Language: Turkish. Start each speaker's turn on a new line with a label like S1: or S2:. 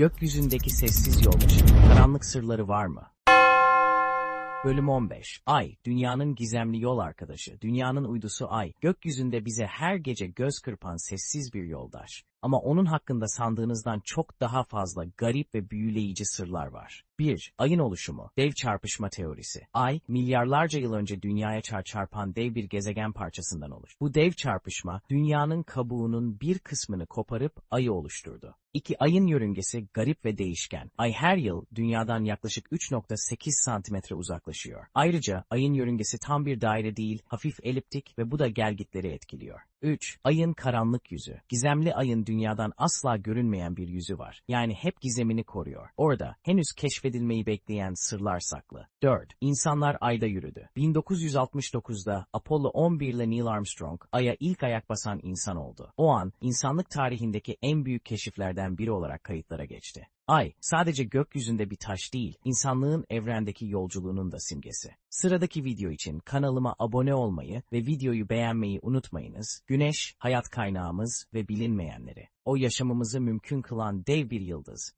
S1: Gökyüzündeki sessiz yoldaşı, karanlık sırları var mı? Bölüm 15. Ay, dünyanın gizemli yol arkadaşı, dünyanın uydusu Ay, gökyüzünde bize her gece göz kırpan sessiz bir yoldaş. Ama onun hakkında sandığınızdan çok daha fazla garip ve büyüleyici sırlar var. 1. Ayın oluşumu, dev çarpışma teorisi. Ay, milyarlarca yıl önce dünyaya çar çarpan dev bir gezegen parçasından olur. Bu dev çarpışma, dünyanın kabuğunun bir kısmını koparıp ayı oluşturdu. 2. Ayın yörüngesi garip ve değişken. Ay her yıl dünyadan yaklaşık 3.8 santimetre uzaklaşıyor. Ayrıca ayın yörüngesi tam bir daire değil, hafif eliptik ve bu da gelgitleri etkiliyor. 3. Ayın karanlık yüzü. Gizemli ayın dünyadan asla görünmeyen bir yüzü var. Yani hep gizemini koruyor. Orada henüz keşfedilmeyi bekleyen sırlar saklı. 4. İnsanlar ayda yürüdü. 1969'da Apollo 11 ile Neil Armstrong aya ilk ayak basan insan oldu. O an insanlık tarihindeki en büyük keşiflerden biri olarak kayıtlara geçti. Ay, sadece gökyüzünde bir taş değil, insanlığın evrendeki yolculuğunun da simgesi. Sıradaki video için kanalıma abone olmayı ve videoyu beğenmeyi unutmayınız. Güneş, hayat kaynağımız ve bilinmeyenleri. O yaşamımızı mümkün kılan dev bir yıldız.